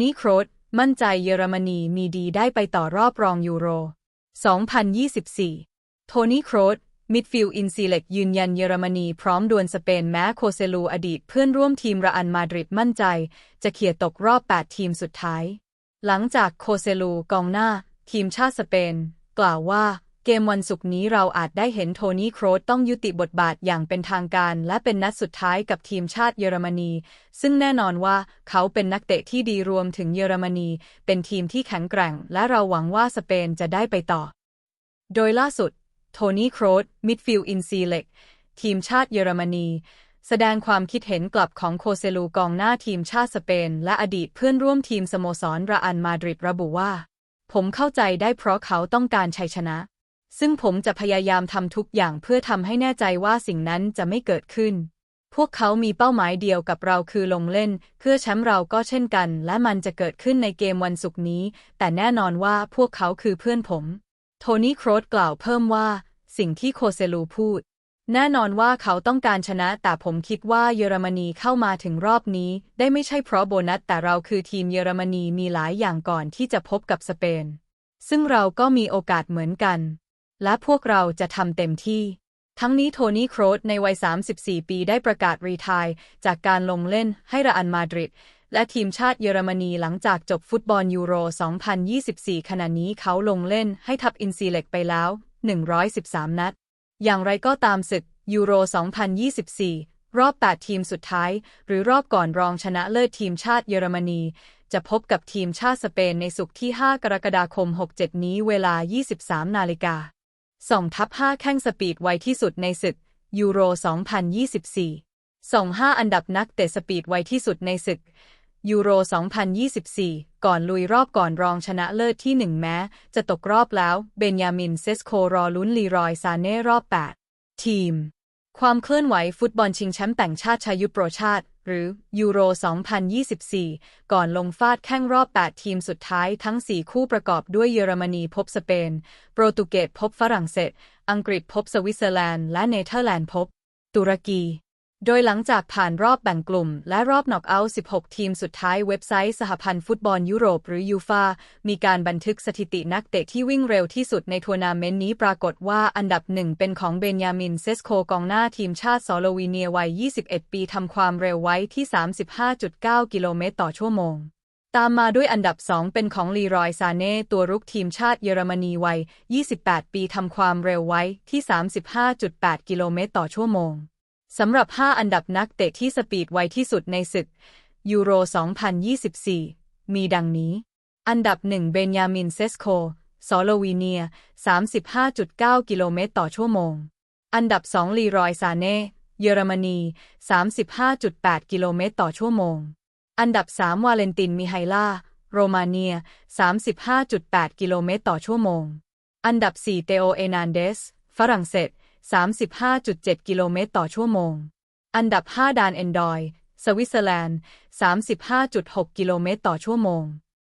นี่โครสมั่นใจเยอรมนีมีดีได้ไปต่อรอบรองยูโร 2024 โทนี่โครสมิดฟิลด์อินซีเล็กยืนยันเยอรมนีพร้อมดวลสเปนแม้โคเซลูอดีตเพื่อนร่วมทีมระอันมาดริดมั่นใจ จะเขี่ยตกรอบ 8 ทีมสุดท้าย หลังจากโคเซลูกองหน้า ทีมชาติสเปน กล่าวว่า เกมวันศุกร์นี้เราอาจได้เห็นโทนี่โครสต้องยุติบทบาทอย่างเป็นทางการ และเป็นนัดสุดท้ายกับทีมชาติเยอรมนี ซึ่งแน่นอนว่าเขาเป็นนักเตะที่ดีรวมถึงเยอรมนี เป็นทีมที่แข็งแกร่ง และเราหวังว่าสเปนจะได้ไปต่อ โดยล่าสุด โทนี่โครสมิดฟิลด์อินซีเล็กทีมชาติเยอรมนี แสดงความคิดเห็นกลับของโคเซลูกองหน้าทีมชาติสเปน และอดีตเพื่อนร่วมทีมสโมสรระอันมาดริดระบุว่า ผมเข้าใจได้เพราะเขาต้องการชัยชนะ ซึ่งผมจะพยายามทำทุกอย่างเพื่อทำให้แน่ใจว่าสิ่งนั้นจะไม่เกิดขึ้น พวกเขามีเป้าหมายเดียวกับเราคือลงเล่น เพื่อแชมป์เราก็เช่นกัน และมันจะเกิดขึ้นในเกมวันศุกร์นี้ แต่แน่นอนว่าพวกเขาคือเพื่อนผม โทนี่โครสกล่าวเพิ่มว่า สิ่งที่โคเซลูพูด แน่นอนว่าเขาต้องการชนะ แต่ผมคิดว่าเยอรมนีเข้ามาถึงรอบนี้ ได้ไม่ใช่เพราะโบนัส แต่เราคือทีมเยอรมนีมีหลายอย่างก่อนที่จะพบกับสเปน ซึ่งเราก็มีโอกาสเหมือนกัน และพวกเราจะทำเต็มที่ ทั้งนี้โทนี่โครสในวัย 34 ปีได้ประกาศรีทายจากการลงเล่นให้ระอันมาดริดและทีมชาติเยอรมนีหลังจากจบฟุตบอลยูโร 2024 ขณะนี้เขาลงเล่นให้ทับอินซีเล็กไปแล้ว 113 นัด อย่างไรก็ตามศึกยูโร 2024 รอบ 8 ทีมสุดท้าย หรือรอบก่อนรองชนะเลิศทีมชาติเยอรมนี จะพบกับทีมชาติสเปนในสุกที่ 5 กรกฎาคม 67 นี้เวลา 23 นาฬิกา 2ทับ5แข้งสปีดไวที่สุดในศึกยูโร 2024 25 อันดับนักเตะสปีดไวที่สุดในศึกยูโร 2024 ก่อนลุยรอบก่อนรองชนะเลิศที่ 1 แม้ จะตกรอบแล้ว เบนยามินเซสโครอลุ้นลีรอยซาเน่รอบ 8 ทีม ความเคลื่อนไหวฟุตบอลชิงแชมป์แต่งชาติชายุโปรชาติ หรือยูโร 2024 ก่อนลงฟาดแข่งรอบ 8 ทีมสุดท้ายทั้ง 4 คู่ประกอบด้วยเยอรมนีพบสเปน โปรตุเกสพบฝรั่งเศส อังกฤษพบสวิตเซอร์แลนด์ และเนเธอร์แลนด์พบ ตุรกี โดยหลังจากผ่านรอบแบ่งกลุ่ม และรอบน็อกเอาท์ 16 ทีมสุดท้ายเว็บไซต์สหพันธ์ฟุตบอลยุโรปหรือยูฟามีการบันทึกสถิตินักเตะที่วิ่งเร็วที่สุดในทัวร์นาเมนต์นี้ปรากฏว่าอันดับหนึ่งเป็นของเบนยามินเซสโคกองหน้าทีมชาติสโลวีเนียวัย 21 ปีทำความเร็วไว้ที่ 35.9 กิโลเมตรต่อชั่วโมงตามมาด้วยอันดับ 2 เป็นของลีรอยซาเน่ ตัวรุกทีมชาติเยอรมนีวัย 28 ปีทำความเร็วไว้ที่ 35.8 กิโลเมตรต่อชั่วโมง สำหรับ 5 อันดับนักเตะที่สปีดไวที่สุดในศึก ยูโร 2024 มีดังนี้ อันดับ 1 เบนยามินเซสโค สโลวีเนีย 35.9 กิโลเมตรต่อชั่วโมง อันดับ 2 ลีรอยซาเน่ เยอรมนี 35.8 กิโลเมตรต่อชั่วโมง อันดับ 3 วาเลนติน มิไฮลาโรมาเนีย 35.8 กิโลเมตรต่อชั่วโมง อันดับ 4 เตโอ เอนานเดส ฝรั่งเศส 35.7 กิโลเมตรต่อชั่วโมง อันดับ 5 ดานเอนดอย สวิตเซอร์แลนด์ 35.6 กิโลเมตรต่อชั่วโมง